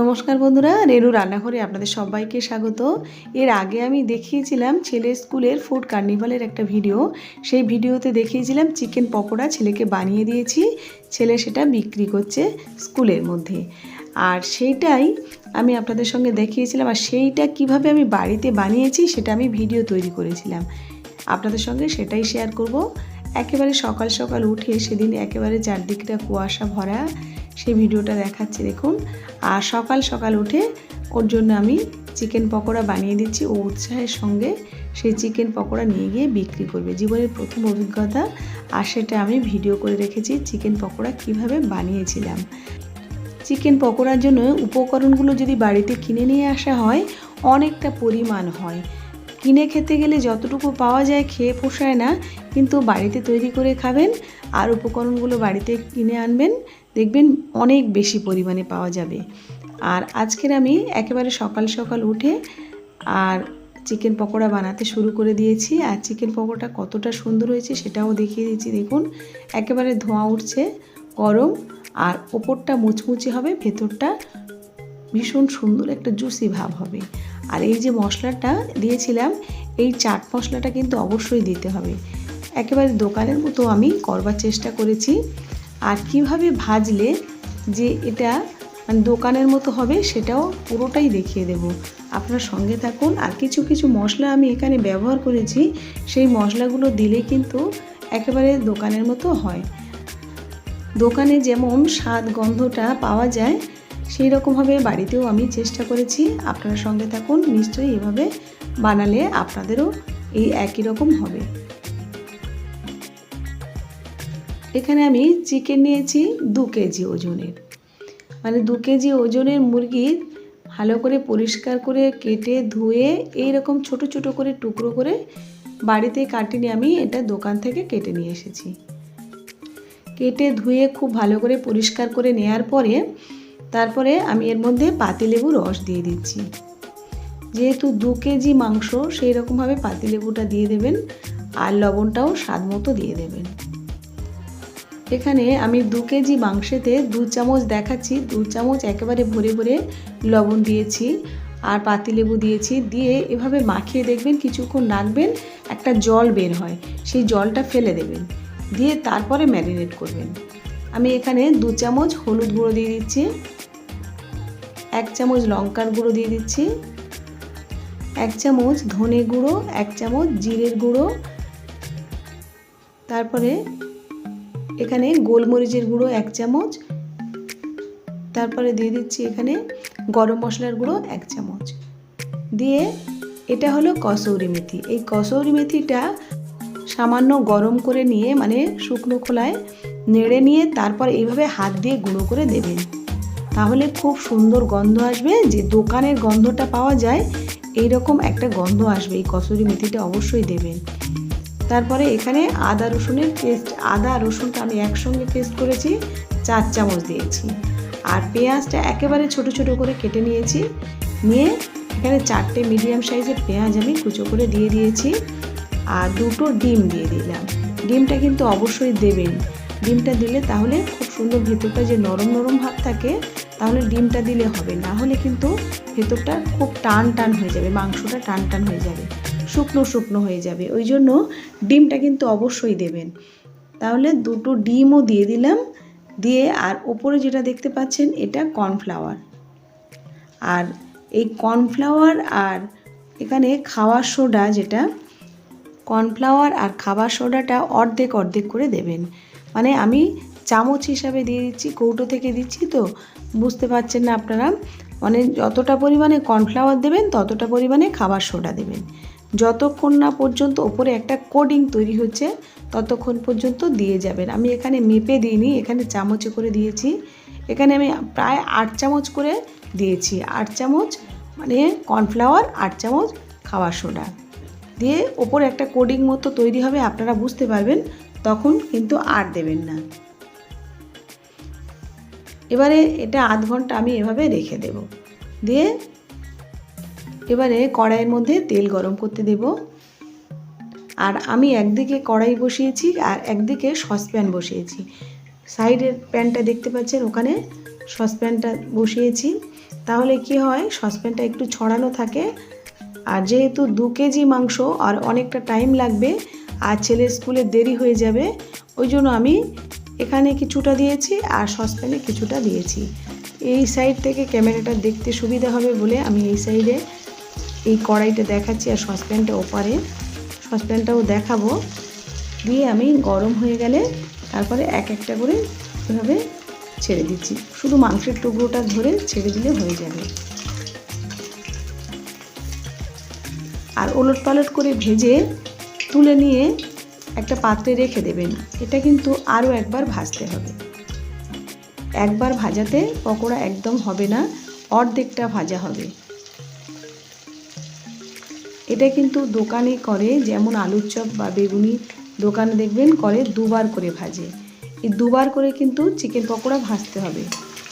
নমস্কার বন্ধুরা, রেনু রান্নাঘরে আপনাদের সবাইকে স্বাগত। এর আগে আমি দেখিয়েছিলাম ছেলের স্কুলের ফুড কার্নিভালের একটা ভিডিও সেই ভিডিওতে দেখিয়েছিলাম চিকেন পকোড়া ছেলেকে বানিয়ে দিয়েছি, ছেলে সেটা বিক্রি করছে স্কুলের মধ্যে। আর সেইটাই আমি আপনাদের সঙ্গে দেখিয়েছিলাম, আর সেইটা কীভাবে আমি বাড়িতে বানিয়েছি সেটা আমি ভিডিও তৈরি করেছিলাম। আপনাদের সঙ্গে সেটাই শেয়ার করব। একেবারে সকাল সকাল উঠে সেদিন একেবারে চারদিকটা কুয়াশা ভরা সেই ভিডিওটা দেখাচ্ছি, দেখুন। আর সকাল সকাল উঠে ওর জন্য আমি চিকেন পকোড়া বানিয়ে দিচ্ছি। ও উৎসাহের সঙ্গে সেই চিকেন পকোড়া নিয়ে গিয়ে বিক্রি করবে। জীবনের প্রথম অভিজ্ঞতা আর সেটা আমি ভিডিও করে রেখেছি চিকেন পকোড়া কীভাবে বানিয়েছিলাম। চিকেন পকোড়ার জন্য উপকরণগুলো যদি বাড়িতে কিনে নিয়ে আসা হয়, অনেকটা পরিমাণ হয়। কিনে খেতে গেলে যতটুকু পাওয়া যায় খেয়ে পোষায় না, কিন্তু বাড়িতে তৈরি করে খাবেন আর উপকরণগুলো বাড়িতে কিনে আনবেন, দেখবেন অনেক বেশি পরিমাণে পাওয়া যাবে। আর আজকের আমি একেবারে সকাল সকাল উঠে আর চিকেন পকোড়া বানাতে শুরু করে দিয়েছি। আর চিকেন পকোড়াটা কতটা সুন্দর হয়েছে সেটাও দেখিয়ে দিচ্ছি। দেখুন, একেবারে ধোঁয়া উঠছে, গরম, আর ওপরটা মুচমুচে হবে, ভেতরটা ভীষণ সুন্দর একটা জুসি ভাব হবে। আর এই যে মশলাটা দিয়েছিলাম, এই চাট মশলাটা কিন্তু অবশ্যই দিতে হবে। একেবারে দোকানের মতো আমি করবার চেষ্টা করেছি। আর কীভাবে ভাজলে যে এটা মানে দোকানের মতো হবে সেটাও পুরোটাই দেখিয়ে দেব। আপনার সঙ্গে থাকুন। আর কিছু কিছু মশলা আমি এখানে ব্যবহার করেছি। সেই মশলাগুলো দিলে কিন্তু একেবারে দোকানের মতো হয়। দোকানে যেমন স্বাদ গন্ধটা পাওয়া যায় সেই রকমভাবে বাড়িতেও আমি চেষ্টা করেছি। আপনার সঙ্গে থাকুন, নিশ্চয়ই এভাবে বানালে আপনাদেরও এই একই রকম হবে। এখানে আমি চিকেন নিয়েছি দু কেজি ওজনের। মানে দু কেজি ওজনের মুরগি ভালো করে পরিষ্কার করে কেটে ধুয়ে এই রকম ছোট ছোট করে টুকরো করে বাড়িতে কাটিনি আমি এটা দোকান থেকে কেটে নিয়ে এসেছি। কেটে ধুয়ে খুব ভালো করে পরিষ্কার করে নেয়ার পরে তারপরে আমি এর মধ্যে পাতিলেবু রস দিয়ে দিচ্ছি। যেহেতু দু কেজি মাংস সেই রকমভাবে পাতিলেবুটা দিয়ে দেবেন আর লবণটাও স্বাদ মতো দিয়ে দেবেন। এখানে আমি দু কেজি মাংসেতে দু চামচ দেখাচ্ছি, দু চামচ একেবারে ভরে ভরে লবণ দিয়েছি আর পাতিলেবু দিয়েছি। দিয়ে এভাবে মাখিয়ে দেখবেন কিছুক্ষণ রাখবেন, একটা জল বের হয়, সেই জলটা ফেলে দেবেন। দিয়ে তারপরে ম্যারিনেট করবেন। আমি এখানে দু চামচ হলুদ গুঁড়ো দিয়ে দিচ্ছি। এক চামচ লঙ্কার গুঁড়ো দিয়ে দিচ্ছি। এক চামচ ধনে গুঁড়ো, এক চামচ জিরের গুঁড়ো। তারপরে এখানে গোলমরিচের গুঁড়ো এক চামচ। তারপরে দিয়ে দিচ্ছি এখানে গরম মশলার গুঁড়ো এক চামচ। দিয়ে এটা হলো কসৌরি মেথি। এই কসৌরি মেথিটা সামান্য গরম করে নিয়ে মানে শুকনো খোলায় নেড়ে নিয়ে তারপর এইভাবে হাত দিয়ে গুঁড়ো করে দেবেন। তাহলে খুব সুন্দর গন্ধ আসবে, যে দোকানের গন্ধটা পাওয়া যায় এই রকম একটা গন্ধ আসবে, এই কসুরি মেথিটা অবশ্যই দেবেন। তারপরে এখানে আদা রসুনের পেস্ট, আদা রসুনটা আমি একসঙ্গে পেস্ট করেছি, চার চামচ দিয়েছি। আর পেঁয়াজটা একেবারে ছোট ছোট করে কেটে নিয়েছি, নিয়ে এখানে চারটে মিডিয়াম সাইজের পেঁয়াজ আমি কুচো করে দিয়ে দিয়েছি, আর দুটো ডিম দিয়ে দিলাম। ডিমটা কিন্তু অবশ্যই দেবেন। ডিমটা দিলে তাহলে খুব সুন্দর ভেতরটা যে নরম নরম ভাব থাকে তাহলে ডিমটা দিলে হবে। না হলে কিন্তু ভেতরটা খুব টান টান হয়ে যাবে, মাংসটা টান টান হয়ে যাবে, শুকনো শুকনো হয়ে যাবে। ওই জন্য ডিমটা কিন্তু অবশ্যই দেবেন। তাহলে দুটো ডিমও দিয়ে দিলাম, দিয়ে আর ওপরে যেটা দেখতে পাচ্ছেন এটা কর্নফ্লাওয়ার। আর এই কর্নফ্লাওয়ার আর এখানে খাওয়ার সোডা যেটা, কর্নফ্লাওয়ার আর খাবার সোডাটা অর্ধেক অর্ধেক করে দেবেন। মানে আমি চামচ হিসাবে দিয়ে দিচ্ছি, কৌটো থেকে দিচ্ছি তো। বুঝতে পারছেন না আপনারা? মানে যতটা পরিমাণে কর্নফ্লাওয়ার দেবেন, ততটা পরিমাণে খাবার সোডা দেবেন। যতক্ষণ না পর্যন্ত ওপরে একটা কোডিং তৈরি হচ্ছে, ততক্ষণ পর্যন্ত দিয়ে যাবেন। আমি এখানে মেপে দিইনি, এখানে চামচে করে দিয়েছি। এখানে আমি প্রায় আট চামচ করে দিয়েছি। আট চামচ মানে কর্নফ্লাওয়ার আট চামচ খাবার সোডা। দিয়ে ওপরে একটা কোডিং মতো তৈরি হবে, আপনারা বুঝতে পারবেন, তখন কিন্তু আর দেবেন না। এবারে এটা আধ ঘণ্টা আমি এভাবে রেখে দেব। দিয়ে এবারে কড়াইয়ের মধ্যে তেল গরম করতে দেব। আর আমি একদিকে কড়াই বসিয়েছি আর একদিকে সসপ্যান বসিয়েছি। সাইডের প্যানটা দেখতে পাচ্ছেন, ওখানে সসপ্যানটা বসিয়েছি। তাহলে কি হয়, সসপ্যানটা একটু ছড়ানো থাকে। আর যেহেতু দু কেজি মাংস আর অনেকটা টাইম লাগবে, আর ছেলের স্কুলে দেরি হয়ে যাবে, ওই জন্য আমি এখানে কিছুটা দিয়েছি আর সসপ্যানে কিছুটা দিয়েছি। এই সাইড থেকে ক্যামেরাটা দেখতে সুবিধা হবে বলে আমি এই সাইডে এই কড়াইটা দেখাচ্ছি আর সসপ্যানটা ওপারে। সসপ্যানটাও দেখাবো। দিয়ে আমি গরম হয়ে গেলে তারপরে এক একটা করে এভাবে ছেড়ে দিচ্ছি। শুধু মাংসের টুকরোটা ধরে ছেড়ে দিলে হয়ে যাবে। আর ওলট পালট করে ভেজে তুলে নিয়ে একটা পাত্রে রেখে দেবেন। এটা কিন্তু আরও একবার ভাজতে হবে। একবার ভাজাতে পকোড়া একদম হবে না, অর্ধেকটা ভাজা হবে। এটা কিন্তু দোকানে করে যেমন আলুর চপ বা বেগুনি, দোকানে দেখবেন করে দুবার করে ভাজে। এই দুবার করে কিন্তু চিকেন পকোড়া ভাজতে হবে।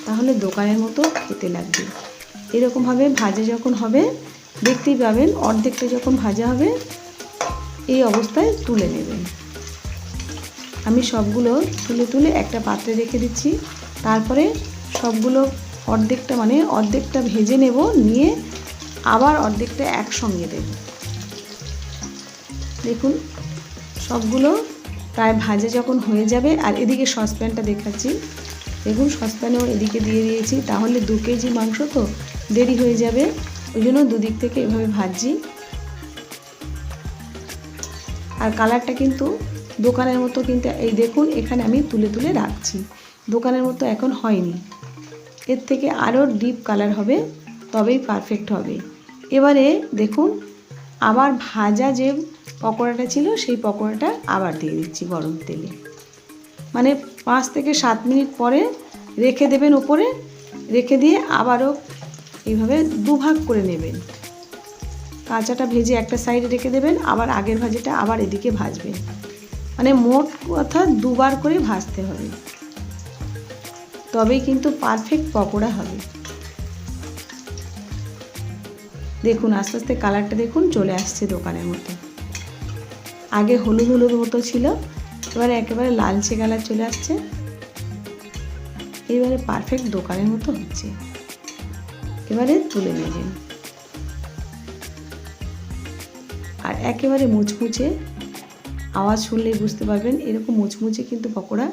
তাহলে দোকানের মতো খেতে লাগবে। এরকমভাবে ভাজা যখন হবে, দেখতেই পাবেন অর্ধেকটা যখন ভাজা হবে এই অবস্থায় তুলে নেবেন আমি সবগুলো তুলে তুলে একটা পাত্রে রেখে দিচ্ছি। তারপরে সবগুলো অর্ধেকটা মানে অর্ধেকটা ভেজে নেব, নিয়ে আবার অর্ধেকটা একসঙ্গে দেব। দেখুন, সবগুলো প্রায় ভাজে যখন হয়ে যাবে, আর এদিকে সসপ্যানটা দেখাচ্ছি। দেখুন, সসপ্যানেও এদিকে দিয়ে দিয়েছি। তাহলে দু কেজি মাংস তো দেরি হয়ে যাবে। ওই জন্য দুদিক থেকে এভাবে ভাজছি। আর কালারটা কিন্তু দোকানের মতো কিন্তু, এই দেখুন, এখানে আমি তুলে তুলে রাখছি। দোকানের মতো এখন হয়নি। এর থেকে আরও ডিপ কালার হবে, তবেই পারফেক্ট হবে। এবারে দেখুন, আবার ভাজা যে পকোড়াটা ছিল, সেই পকোড়াটা আবার দিয়ে দিচ্ছি গরম তেলে। মানে পাঁচ থেকে সাত মিনিট পরে রেখে দেবেন ওপরে, রেখে দিয়ে আবারও এইভাবে দুভাগ করে নেবেন। কাঁচাটা ভেজে একটা সাইডে রেখে দেবেন, আবার আগের ভাজিটা আবার এদিকে ভাজবেন। মানে মোট কথা দুবার করে ভাজতে হবে। তবেই কিন্তু পারফেক্ট পকোড়া হবে। দেখুন, আস্তে আস্তে কালারটা দেখুন, চলে আসছে দোকানের মতো। আগে হলুদ হলুদ মতো ছিল, এবারে একেবারে লালচে কালার চলে আসছে। এবারে পারফেক্ট দোকানের মতো হচ্ছে। এবারে তুলে নেবেন। আর একেবারে মুচমুচে আওয়াজ শুনলেই বুঝতে পারবেন, এরকম মুচমুচে কিন্তু পকোড়া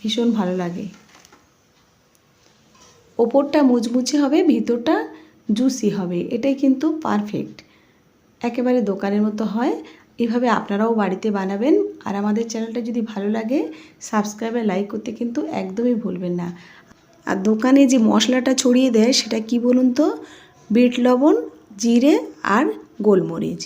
ভীষণ ভালো লাগে। ওপরটা মুচমুচে হবে, ভিতরটা জুসি হবে, এটাই কিন্তু পারফেক্ট একেবারে দোকানের মতো হয়, এভাবে আপনারাও বাড়িতে বানাবেন। আর আমাদের চ্যানেলটা যদি ভালো লাগে সাবস্ক্রাইব আর লাইক করতে কিন্তু একদমই ভুলবেন না। আর দোকানে যে মশলাটা ছড়িয়ে দেয়, সেটা কি বলুন তো? বিট, লবণ, জিরে আর গোলমরিচ।